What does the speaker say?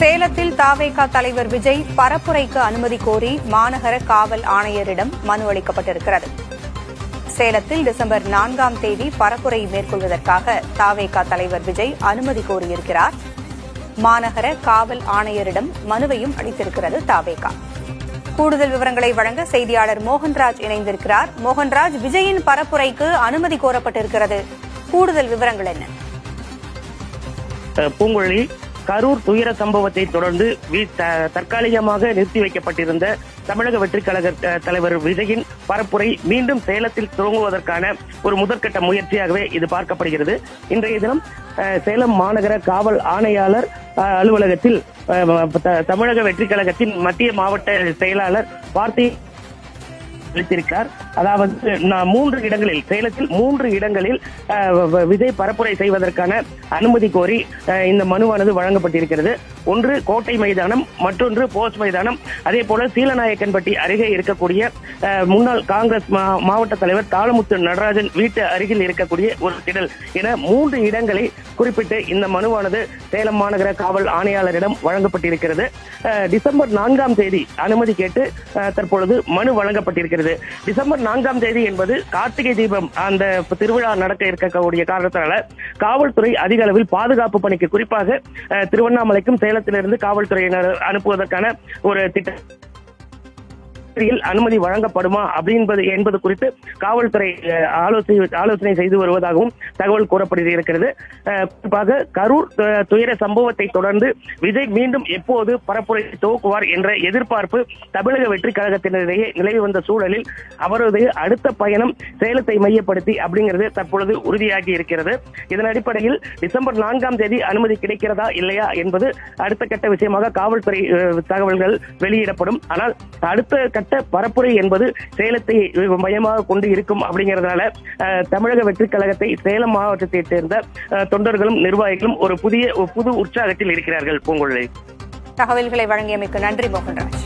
சேலத்தில் தாவேகா தலைவர் விஜய் பரப்புரைக்கு அனுமதி கோரி மாநகர காவல் ஆணையரிடம் மனு அளிக்கப்பட்டிருக்கிறது. சேலத்தில் டிசம்பர் நான்காம் தேதி பரப்புரை மேற்கொள்வதற்காக தாவேகா தலைவர் விஜய் அனுமதி கோரியிருக்கிறார். மாநகர காவல் ஆணையரிடம் மனுவையும் அளித்திருக்கிறது தாவேகா. கூடுதல் விவரங்களை வழங்க செய்தியாளர் மோகன்ராஜ் இணைந்திருக்கிறார். மோகன்ராஜ் விஜயின் பரப்புரைக்கு அனுமதி கோரப்பட்டிருக்கிறது. கூடுதல் விவரங்கள் என்ன? பூங்குழலி கரூர் துயர சம்பவத்தை தொடர்ந்து த- தற்காலிகமாக நிறுத்தி வைக்கப்பட்டிருந்த தமிழக வெற்றிக்கழக தலைவர் விஜயின் பரப்புரை மீண்டும் சேலத்தில் துவங்குவதற்கான ஒரு முதற்கட்ட முயற்சியாகவே இது பார்க்கப்படுகிறது. இன்றைய தினம் அஹ், சேலம் மாநகர காவல் ஆணையாளர் அஹ், அலுவலகத்தில் த- தமிழக வெற்றிக்கழகத்தின் மத்திய மாவட்ட செயலாளர் வார்த்தை அளித்திருக்கிறார் அதாவது நான் மூன்று இடங்களில் சேலத்தில் மூன்று இடங்களில் அஹ், விஜய் பரப்புரை செய்வதற்கான அனுமதி கோரி இந்த மனுவானது வழங்கப்பட்டிருக்கிறது. ஒன்று கோட்டை மைதானம் மற்றொன்று போஸ்ட் மைதானம். அதே போல சீலநாயக்கன்பட்டி அருகே இருக்கக்கூடிய முன்னாள் காங்கிரஸ் மாவட்ட தலைவர் தாளமுத்து நடராஜன் வீட்டு அருகில் இருக்கக்கூடிய ஒரு திடல் என மூன்று இடங்களை குறிப்பிட்டு இந்த மனுவானது சேலம் மாநகர காவல் ஆணையாளரிடம் வழங்கப்பட்டிருக்கிறது. டிசம்பர் நான்காம் தேதி அனுமதி கேட்டு தற்பொழுது மனு வழங்கப்பட்டிருக்கிறது. டிசம்பர் நான்காம் தேதி என்பது கார்த்திகை தீபம் அந்த திருவிழா நடக்க இருக்கக்கூடிய காரணத்தினால காவல்துறை அதிக அளவில் பாதுகாப்பு பணிக்கு குறிப்பாக திருவண்ணாமலைக்கும் சேலத்திலிருந்து காவல்துறையினர் அனுப்புவதற்கான ஒரு திட்டம் ஆஸ்பத்திரியில் அனுமதி வழங்கப்படுமா அப்படின்பது என்பது குறித்து காவல்துறை ஆலோசனை ஆலோசனை செய்து வருவதாகவும் தகவல் கூறப்படுகிறது குறிப்பாக கரூர் துயர சம்பவத்தை தொடர்ந்து விஜய் மீண்டும் எப்போது பரப்புரை துவக்குவார் என்ற எதிர்பார்ப்பு தமிழக வெற்றி கழகத்தினரிடையே நிலவி வந்த சூழலில் அவரது அடுத்த பயணம் சேலத்தை மையப்படுத்தி அப்படிங்கிறது தற்பொழுது உறுதியாகி இருக்கிறது. இதன் அடிப்படையில் டிசம்பர் நான்காம் தேதி அனுமதி கிடைக்கிறதா இல்லையா என்பது அடுத்த கட்ட விஷயமாக காவல்துறை தகவல்கள் வெளியிடப்படும். ஆனால் அடுத்த கட்ட பரப்புரை என்பது சேலத்தை மையமாக கொண்டு இருக்கும் அப்படிங்கறதுனால அஹ், தமிழக வெற்றிக் கழகத்தை சேலம் மாவட்டத்தைச் சேர்ந்த தொண்டர்களும் நிர்வாகிகளும் ஒரு புதிய புது உற்சாகத்தில் இருக்கிறார்கள். பூங்குழலி. தகவல்களை வழங்கியமைக்கு நன்றி மோகன்ராஜ்.